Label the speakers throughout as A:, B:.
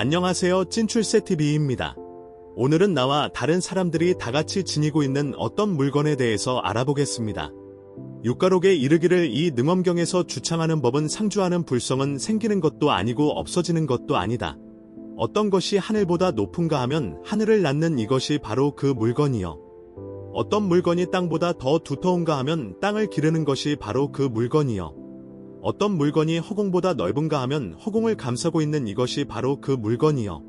A: 안녕하세요. 찐출세TV입니다. 오늘은 나와 다른 사람들이 다 같이 지니고 있는 어떤 물건에 대해서 알아보겠습니다. 육가록에 이르기를 이 능엄경에서 주창하는 법은 상주하는 불성은 생기는 것도 아니고 없어지는 것도 아니다. 어떤 것이 하늘보다 높은가 하면 하늘을 낳는 이것이 바로 그 물건이요. 어떤 물건이 땅보다 더 두터운가 하면 땅을 기르는 것이 바로 그 물건이요. 어떤 물건이 허공보다 넓은가 하면 허공을 감싸고 있는 이것이 바로 그 물건이요.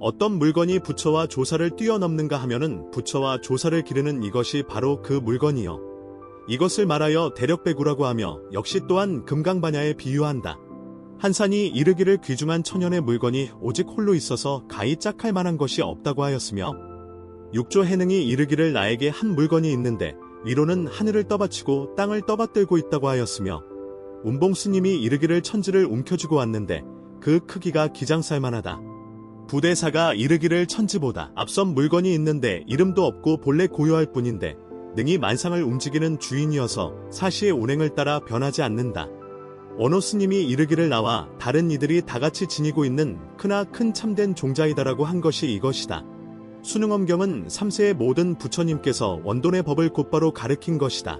A: 어떤 물건이 부처와 조사를 뛰어넘는가 하면은 부처와 조사를 기르는 이것이 바로 그 물건이요. 이것을 말하여 대력배구라고 하며 역시 또한 금강반야에 비유한다. 한 산이 이르기를 귀중한 천연의 물건이 오직 홀로 있어서 가히 짝할 만한 것이 없다고 하였으며 육조 해능이 이르기를 나에게 한 물건이 있는데 위로는 하늘을 떠받치고 땅을 떠받들고 있다고 하였으며 운봉 스님이 이르기를 천지를 움켜쥐고 왔는데 그 크기가 기장살만하다. 부대사가 이르기를 천지보다 앞선 물건이 있는데 이름도 없고 본래 고요할 뿐인데 능히 만상을 움직이는 주인이어서 사시의 운행을 따라 변하지 않는다. 원호 스님이 이르기를 나와 다른 이들이 다 같이 지니고 있는 크나 큰 참된 종자이다라고 한 것이 이것이다. 수능엄경은 3세의 모든 부처님께서 원돈의 법을 곧바로 가르친 것이다.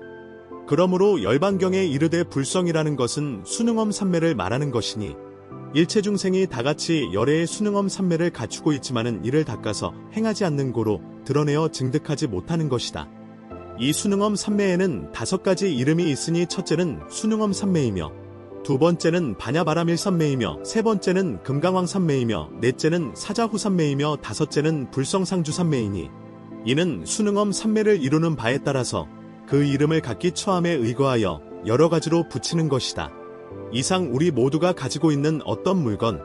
A: 그러므로 열반경에 이르되 불성이라는 것은 수능엄 삼매를 말하는 것이니 일체 중생이 다 같이 열애의 수능엄 삼매를 갖추고 있지만은 이를 닦아서 행하지 않는 고로 드러내어 증득하지 못하는 것이다. 이 수능엄 삼매에는 다섯 가지 이름이 있으니 첫째는 수능엄 삼매이며 두 번째는 반야바라밀 삼매이며 세 번째는 금강왕 삼매이며 넷째는 사자후 삼매이며 다섯째는 불성상주 삼매이니 이는 수능엄 삼매를 이루는 바에 따라서 그 이름을 갖기 처함에 의거하여 여러 가지로 붙이는 것이다. 이상 우리 모두가 가지고 있는 어떤 물건,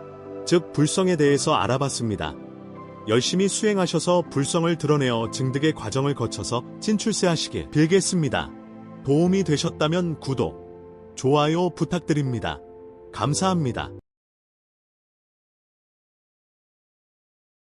A: 즉 불성에 대해서 알아봤습니다. 열심히 수행하셔서 불성을 드러내어 증득의 과정을 거쳐서 진출세하시길 빌겠습니다. 도움이 되셨다면 구독, 좋아요 부탁드립니다. 감사합니다.